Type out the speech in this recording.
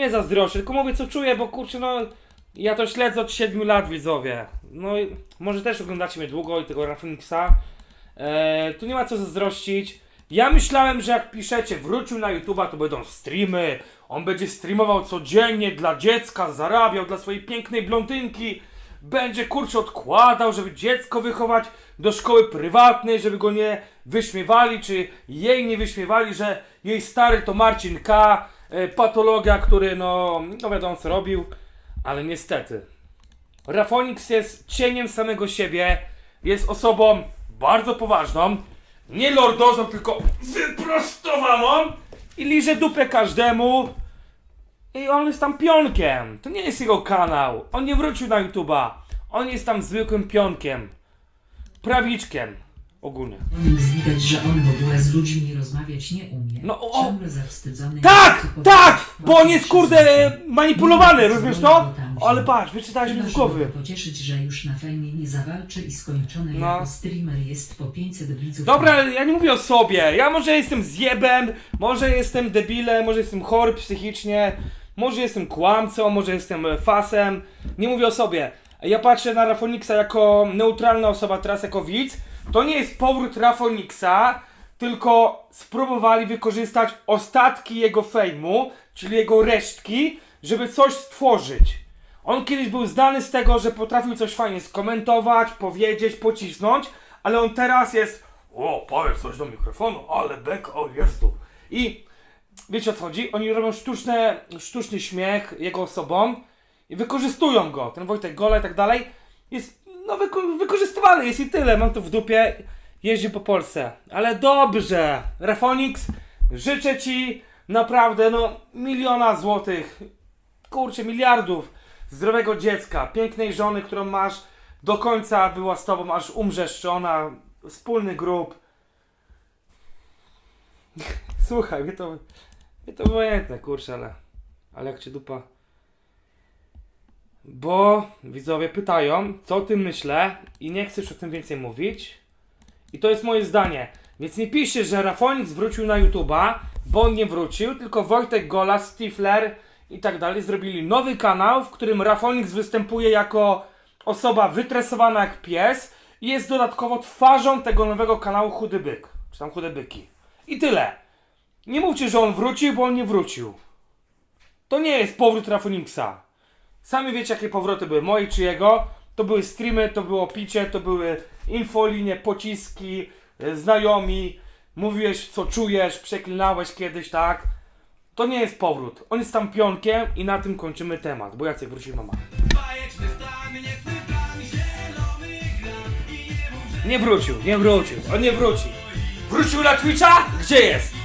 nie zazdroszczę, tylko mówię co czuję, bo kurczę, no ja to śledzę od 7 lat, widzowie. No i może też oglądacie mnie długo i tego Rafiniksa. Eee, tu nie ma co zazdrościć. Ja myślałem, że jak piszecie wrócił na YouTube'a, to będą streamy. On będzie streamował codziennie dla dziecka, zarabiał dla swojej pięknej blondynki. Będzie kurczę odkładał, żeby dziecko wychować do szkoły prywatnej, żeby go nie wyśmiewali, czy jej nie wyśmiewali, że jej stary to Marcin K. E, patologia, który no, no wiadomo co robił, ale niestety. Rafonix jest cieniem samego siebie, jest osobą bardzo poważną, nie lordozą, tylko wyprostowaną i liże dupę każdemu. I on jest tam pionkiem. To nie jest jego kanał. On nie wrócił na YouTube'a. On jest tam zwykłym pionkiem. Prawiczkiem. Ogólnie. Onyx widać, że on w ogóle z ludźmi rozmawiać nie umie. No, o- Ciągle zawstydzony. Tak! Tak! Bo on jest kurde manipulowany, rozumiesz to? Ale patrz, wyczytałeś mi Chyba, z żeby głowy. pocieszyć, że już na fejmie nie zawalczy i skończony No. jako streamer jest po 500 widzów. Dobra, ale ja nie mówię o sobie. Ja może jestem zjebem, może jestem debilem, może jestem chory psychicznie, może jestem kłamcą, może jestem e, fasem. Nie mówię o sobie. Ja patrzę na Rafoniksa jako neutralna osoba, teraz jako widz. To nie jest powrót Rafoniksa, tylko spróbowali wykorzystać ostatki jego fejmu, czyli jego resztki, żeby coś stworzyć. On kiedyś był znany z tego, że potrafił coś fajnie skomentować, powiedzieć, pocisnąć, ale on teraz jest o, powiedz coś do mikrofonu, ale bek, o Jezu. I wiecie o co chodzi? Oni robią sztuczne, sztuczny śmiech jego osobą i wykorzystują go. Ten Wojtek Gola i tak dalej jest no, wyko- wykorzystywany, jest i tyle. Mam to w dupie, jeździ po Polsce. Ale dobrze, Rafonix, życzę Ci naprawdę no miliona złotych kurczę, miliardów zdrowego dziecka, pięknej żony, którą masz do końca była z tobą, aż umrzesz, czy ona, wspólny grób. Słuchaj, mnie to, mnie to obojętne, kurczę, ale, ale jak cię dupa. Bo widzowie pytają, co o tym myślę i nie chcesz o tym więcej mówić. I to jest moje zdanie. Więc nie piszcie, że Rafonix wrócił na YouTube'a, bo on nie wrócił, tylko Wojtek Gola, Stifler i tak dalej zrobili nowy kanał, w którym Rafonix występuje jako osoba wytresowana jak pies i jest dodatkowo twarzą tego nowego kanału Chudy Byk, czy tam Chude Byki. I tyle. Nie mówcie, że on wrócił, bo on nie wrócił. To nie jest powrót Rafonixa. Sami wiecie, jakie powroty były moje czy jego. To były streamy, to było picie, to były infolinie, pociski, e, znajomi. Mówiłeś, co czujesz, przeklinałeś kiedyś, tak? To nie jest powrót. On jest tam pionkiem i na tym kończymy temat, bo Jacek wrócił mama. Nie wrócił, nie wrócił, on nie wróci. Wrócił na Twitcha? Gdzie jest?